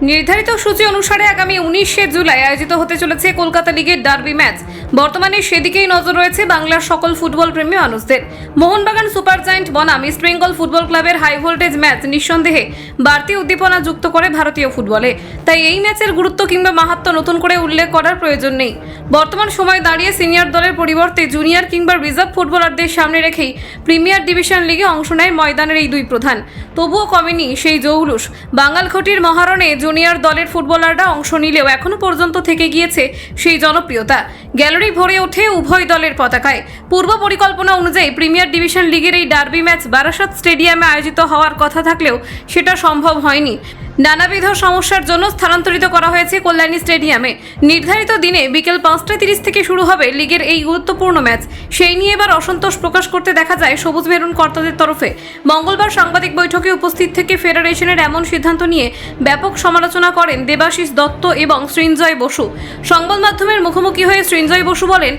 নির্ধারিত সূচি অনুসারে আগামী উনিশে জুলাই আয়োজিত হতে চলেছে কলকাতা লিগের ডার্বি ম্যাচ। বর্তমানে সেদিকেই নজর রয়েছে বাংলার সকল ফুটবল প্রেমী মানুষদের। মোহনবাগান সুপার জায়েন্ট বনাম, ইস্ট বেঙ্গল ফুটবল ক্লাবের হাই ভোল্টেজ ম্যাচ নিঃসন্দেহে বাড়তি উদ্দীপনা যুক্ত করে ভারতীয় ফুটবলে। তাই এই ম্যাচের গুরুত্ব কিংবা মাহাত্ম নতুন করে উল্লেখ করার প্রয়োজন নেই। বর্তমান সময়ে দাঁড়িয়ে সিনিয়র দলের পরিবর্তে জুনিয়র কিংবা রিজার্ভ ফুটবলারদের সামনে রেখেই প্রিমিয়ার ডিভিশন লিগে অংশ নেয় ময়দানের এই দুই প্রধান। তবুও কমেনি সেই জৌলুস। বাঙালঘটির মহারণে জুনিয়র দলের ফুটবলাররা অংশ নিলেও এখনও পর্যন্ত থেকে গিয়েছে সেই জনপ্রিয়তা। গ্যালারি ভরে ওঠে উভয় দলের পতাকায়। পূর্ব পরিকল্পনা অনুযায়ী প্রিমিয়ার ডিভিশন লিগের এই ডার্বি ম্যাচ বারাসাত স্টেডিয়ামে আয়োজিত হওয়ার কথা থাকলেও সেটা সম্ভব হয়নি। নানাবিধ সমস্যার জন্য স্থানান্তরিত করা হয়েছে কল্যাণী স্টেডিয়ামে। নির্ধারিত দিনে বিকেল পাঁচটা তিরিশ থেকে শুরু হবে লিগের এই গুরুত্বপূর্ণ ম্যাচ। সেই নিয়ে এবার অসন্তোষ প্রকাশ করতে দেখা যায় সবুজ মেরুন কর্তাদের তরফে। মঙ্গলবার সাংবাদিক বৈঠকে উপস্থিত থেকে ফেডারেশনের এমন সিদ্ধান্ত নিয়ে ব্যাপক সমালোচনা করেন দেবাশিস দত্ত এবং সৃঞ্জয় বসু। সংবাদ মাধ্যমের মুখোমুখি হয়ে সৃঞ্জয় বসু বলেন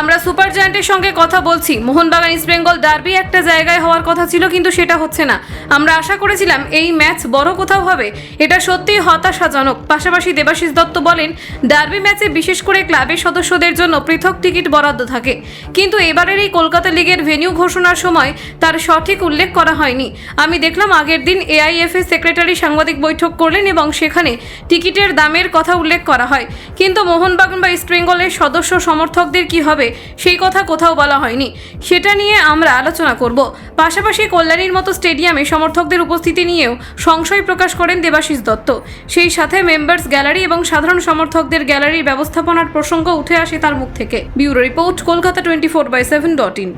আমরা সুপার জায়ান্টের সঙ্গে কথা বলছি। মোহনবাগান, ইস্ট বেঙ্গল, ডার্বি একটা জায়গায় হওয়ার কথা ছিল, কিন্তু সেটা হচ্ছে না। আমরা আশা করেছিলাম এই ম্যাচ বড় কোথাও হবে। এটা সত্যিই হতাশাজনক। পাশাপাশি দেবাশিস দত্ত বলেন, ডার্বি ম্যাচে বিশেষ করে ক্লাবের সদস্যদের জন্য পৃথক টিকিট বরাদ্দ থাকে। কিন্তু এবারের এই কলকাতা লিগের ভেন্যু ঘোষণার সময় তার সঠিক উল্লেখ করা হয়নি। আমি দেখলাম আগের দিন এআইএফএ সেক্রেটারি সাংবাদিক বৈঠক করলেন এবং সেখানে টিকিটের দামের কথা উল্লেখ করা হয়। কিন্তু মোহনবাগান বা ইস্ট বেঙ্গলের সদস্য সমর্থকদের কি হবে, সেই কথা কোথাও বলা হয়নি। সেটা নিয়ে আমরা আলোচনা করব। পাশাপাশি কল্যাণীর মতো স্টেডিয়ামে সমর্থকদের উপস্থিতি নিয়েও সংশয় প্রকাশ করেন দেবাশিস দত্ত। সেই সাথে মেম্বার্স গ্যালারি এবং সাধারণ সমর্থকদের গ্যালারির ব্যবস্থাপনার প্রসঙ্গ উঠে আসে তার মুখ থেকে। Bureau report, Kolkata twenty four by seven dot in